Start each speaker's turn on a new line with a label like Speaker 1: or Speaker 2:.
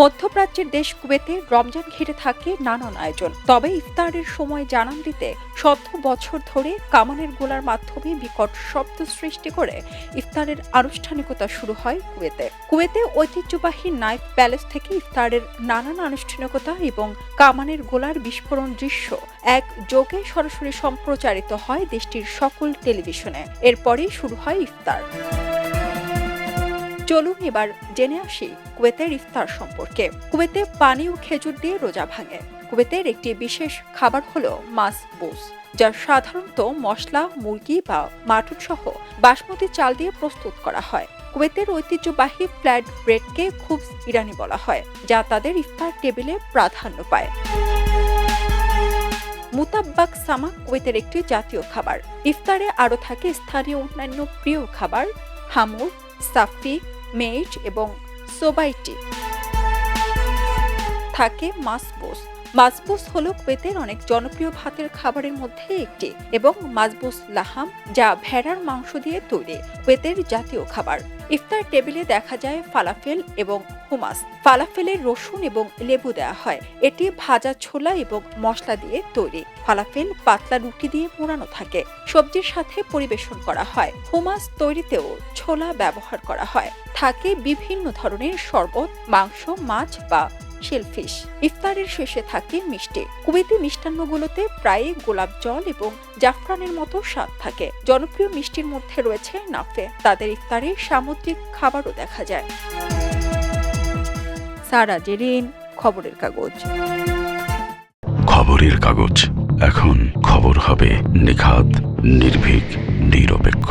Speaker 1: মধ্যপ্রাচ্যের দেশ কুয়েতে রমজান ঘিরে থাকে নানান আয়োজন। তবে ইফতারের সময় জানান দিতে শত বছর ধরে কামানের গোলার মাধ্যমে বিকট শব্দ সৃষ্টি করে ইফতারের আনুষ্ঠানিকতা শুরু হয় কুয়েতে। কুয়েতে ঐতিহ্যবাহী নাইফ প্যালেস থেকে ইফতারের নানান আনুষ্ঠানিকতা এবং কামানের গোলার বিস্ফোরণ দৃশ্য এক যোগে সরাসরি সম্প্রচারিত হয় দেশটির সকল টেলিভিশনে। এরপরেই শুরু হয় ইফতার। চলুন এবার জেনে আসি কুয়েতের ইফতার সম্পর্কে। কুয়েতে পানি ও খেজুর দিয়ে রোজা ভাঙে। কুয়েতের একটি বিশেষ খাবার হলো মাছ বুস, যা সাধারণত মশলা, মুরগি বা মাটন সহ বাসমতি চাল দিয়ে প্রস্তুত করা হয়। কুয়েতের ঐতিহ্যবাহী ফ্ল্যাট ব্রেডকে খুব ইরানি বলা হয়, যা তাদের ইফতার টেবিলে প্রাধান্য পায়। মুতাব্বাক সামা কুয়েতের একটি জাতীয় খাবার। ইফতারে আরও থাকে স্থানীয় অন্যান্য প্রিয় খাবার, হামুর, সাফি মেইট এবং সোবাইটি। থাকে মাসবুস। মাসবুস হল কুয়েতের অনেক জনপ্রিয় ভাতের খাবারের মধ্যে একটি এবং মাজবুস লাহাম, যা ভেড়ার মাংস দিয়ে তৈরি, কুয়েতের জাতীয় খাবার। ইফতার টেবিলে দেখা যায় ফালাফেল এবং হুমাস ফালাফেলের রসুন এবং লেবু দেওয়া হয়। এটি ভাজা ছোলা এবং মশলা দিয়ে তৈরি। ফালাফেল পাতলা রুটি দিয়ে মোড়ানো থাকে। সবজির সাথে পরিবেশন করা হয়। হুমাস তৈরিতেও ছোলা ব্যবহার করা হয়। থাকে বিভিন্ন ধরনের শরবত, মাংস, মাছ বা শেলফিশ। ইফতারের শেষে থাকে মিষ্টি। কুয়েতি মিষ্টান্নগুলোতে প্রায় গোলাপ জল এবং জাফরানের মতো স্বাদ থাকে। জনপ্রিয় মিষ্টির মধ্যে রয়েছে নাফে। তাদের ইফতারে সামুদ্রিক খাবারও দেখা যায়। সারা জেরিন খবরের কাগজ।
Speaker 2: খবরের কাগজ। এখন খবর হবে নিখাত নির্ভীক নিরপেক্ষ।